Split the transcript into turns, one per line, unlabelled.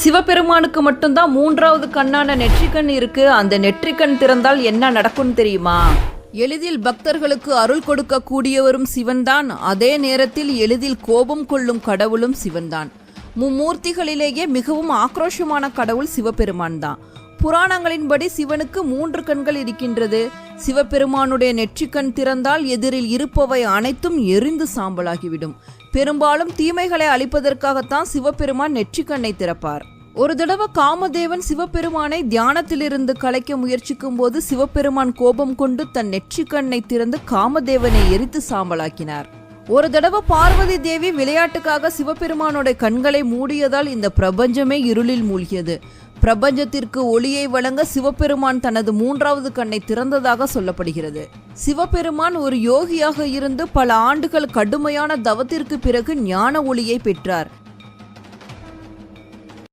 சிவபெருமானுக்கு மட்டும்தான் மூன்றாவது கண்ணான நெற்றிக்கண் இருக்கு. அந்த நெற்றிக்கண் திறந்தால் என்ன நடக்கும்னு தெரியுமா? எளிதில் பக்தர்களுக்கு அருள் கொடுக்க கூடியவரும் சிவன்தான். அதே நேரத்தில் எளிதில் கோபம் கொள்ளும் கடவுளும் சிவன்தான். மும்மூர்த்திகளிலேயே மிகவும் ஆக்ரோஷமான கடவுள் சிவபெருமான் தான் புராணங்களின்படி சிவனுக்கு மூன்று கண்கள் இருக்கின்றது. சிவபெருமானுடைய நெற்றிக்கண் திறந்தால் எதிரில் இருப்பவை அனைத்தும் எரிந்து சாம்பலாகிவிடும். பெரும்பாலும் தீமைகளை அழிப்பதற்காகத்தான் சிவபெருமான் நெற்றிக்கண்ணை திறப்பார். ஒரு தடவை காமதேவன் சிவபெருமானை தியானத்திலிருந்து கலைக்க முயற்சிக்கும் போது சிவபெருமான் கோபம் கொண்டு தன் நெற்றிக்கண்ணை திறந்து காமதேவனை எரித்து சாம்பலாக்கினார். ஒரு தடவை பார்வதி தேவி விளையாட்டுக்காக சிவபெருமானோட கண்களை மூடியதால் இந்த பிரபஞ்சமே இருளில் மூழ்கியது. பிரபஞ்சத்திற்கு ஒளியை வழங்க சிவபெருமான் தனது மூன்றாவது கண்ணை திறந்ததாக சொல்லப்படுகிறது. சிவபெருமான் ஒரு யோகியாக இருந்து பல ஆண்டுகள் கடுமையான தவத்திற்கு பிறகு ஞான ஒளியை பெற்றார்.